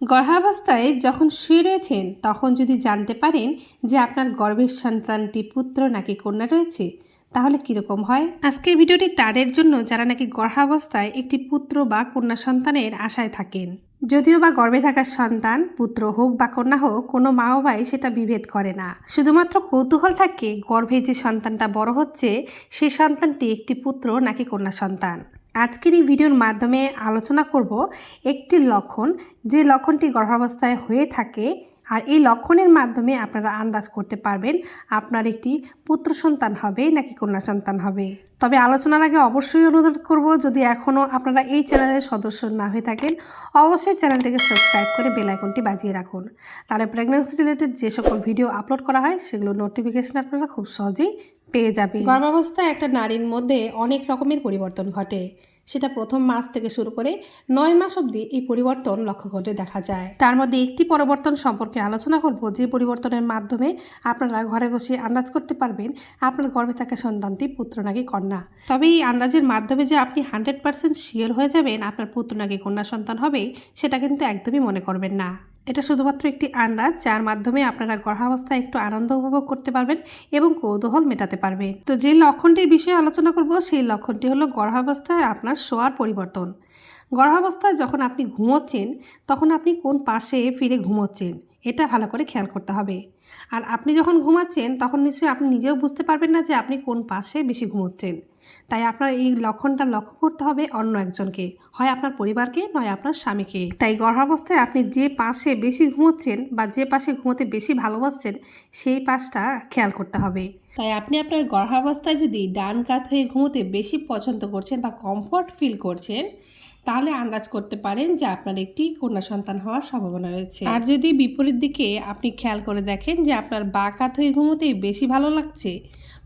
গর্ভাবস্থায় যখন শুয়ে রয়েছেন, তখন যদি জানতে পারেন যে আপনার গর্ভের সন্তানটি পুত্র নাকি কন্যা রয়েছে, তাহলে কীরকম হয়? আজকের ভিডিওটি তাদের জন্য যারা নাকি গর্ভাবস্থায় একটি পুত্র বা কন্যা সন্তানের আশায় থাকেন। যদিও বা গর্ভে থাকা সন্তান, পুত্র হোক বা কন্যা হোক, কোনো মা ভাই সেটা বিভেদ করে না। শুধুমাত্র কৌতূহল থাকে গর্ভে যে সন্তানটা বড় হচ্ছে সেই সন্তানটি একটি পুত্র নাকি কন্যা সন্তান। আজকের এই ভিডিওর মাধ্যমে আলোচনা করব একটি লক্ষণ যে লক্ষণটি গর্ভাবস্থায় হয়ে থাকে আর এই লক্ষণের মাধ্যমে আপনারা আন্দাজ করতে পারবেন আপনার একটি পুত্র সন্তান হবে নাকি কন্যা সন্তান হবে। তবে আলোচনার আগে অবশ্যই অনুরোধ করব, যদি এখনও আপনারা এই চ্যানেলের সদস্য না হয়ে থাকেন, অবশ্যই চ্যানেলটিকে সাবস্ক্রাইব করে বেল আইকনটি বাজিয়ে রাখুন। তাহলে প্রেগন্যান্সি রিলেটেড যে সকল ভিডিও আপলোড করা হয় সেগুলো নোটিফিকেশান আপনারা খুব সহজেই পেয়ে যাবে। গর্ভাবস্থায় একটা নারীর মধ্যে অনেক রকমের পরিবর্তন ঘটে। সেটা প্রথম মাস থেকে শুরু করে নয় মাস অবধি এই পরিবর্তন লক্ষ্য করে দেখা যায়। তার মধ্যে একটি পরিবর্তন সম্পর্কে আলোচনা করব যে পরিবর্তনের মাধ্যমে আপনারা ঘরে বসে আন্দাজ করতে পারবেন আপনার গর্ভে থাকা সন্তানটি পুত্র নাকি কন্যা। তবে এই আন্দাজের মাধ্যমে যে আপনি হান্ড্রেড পার্সেন্ট শিওর হয়ে যাবেন আপনার পুত্র নাকি কন্যা সন্তান হবে সেটা কিন্তু একদমই মনে করবেন না। এটা শুধুমাত্র একটি আন্দাজ, যার মাধ্যমে আপনারা গর্ভাবস্থায় একটু আনন্দ উপভোগ করতে পারবেন এবং কৌতূহল মেটাতে পারবেন। তো যে লক্ষণটির বিষয়ে আলোচনা করব, সেই লক্ষণটি হলো গর্ভাবস্থায় আপনার শোয়ার পরিবর্তন। গর্ভাবস্থায় যখন আপনি ঘুমোচ্ছেন, তখন আপনি কোন পাশে ফিরে ঘুমোচ্ছেন, এটা ভালো করে খেয়াল করতে হবে। আর আপনি যখন ঘুমাচ্ছেন, তখন নিশ্চয়ই আপনি নিজেও বুঝতে পারবেন না যে আপনি কোন পাশে বেশি ঘুমোচ্ছেন। তাই আপনার এই লক্ষণটা লক্ষ্য করতে হবে অন্য একজনকে। হয় আপনার পরিবারকে, নয় আপনার স্বামীকে। তাই গর্ভাবস্থায় আপনি যে পাশে বেশি ঘুমোচ্ছেন বা যে পাশে ঘুমোতে বেশি ভালোবাসছেন, সেই পাশটা খেয়াল করতে হবে। তাই আপনি আপনার গর্ভাবস্থায় যদি ডান কাত হয়ে ঘুমোতে বেশি পছন্দ করছেন বা কমফর্ট ফিল করছেন, তাহলে আন্দাজ করতে পারেন যে আপনার একটি কন্যা সন্তান হওয়ার সম্ভাবনা রয়েছে। আর যদি বিপরীত দিকে আপনি খেয়াল করে দেখেন যে আপনার বাঁকাত হয়ে ঘুমোতেই বেশি ভালো লাগছে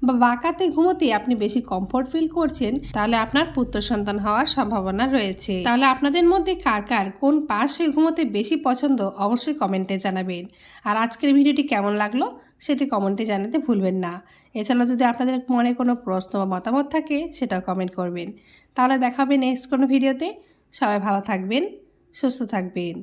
বা বাঁকাতে ঘুমোতে আপনি বেশি কমফোর্ট ফিল করছেন, তাহলে আপনার পুত্র সন্তান হওয়ার সম্ভাবনা রয়েছে। তাহলে আপনাদের মধ্যে কার কার কোন পাশ ঘুমোতে বেশি পছন্দ অবশ্যই কমেন্টে জানাবেন। আর আজকের ভিডিওটি কেমন লাগল সেটি কমেন্টে জানাতে ভুলবেন না। এছাড়াও যদি আপনাদের মনে কোনো প্রশ্ন বা মতামত থাকে সেটাও কমেন্ট করবেন। তাহলে দেখাবে নেক্সট কোনো ভিডিওতে। সবাই ভালো থাকবেন, সুস্থ থাকবেন।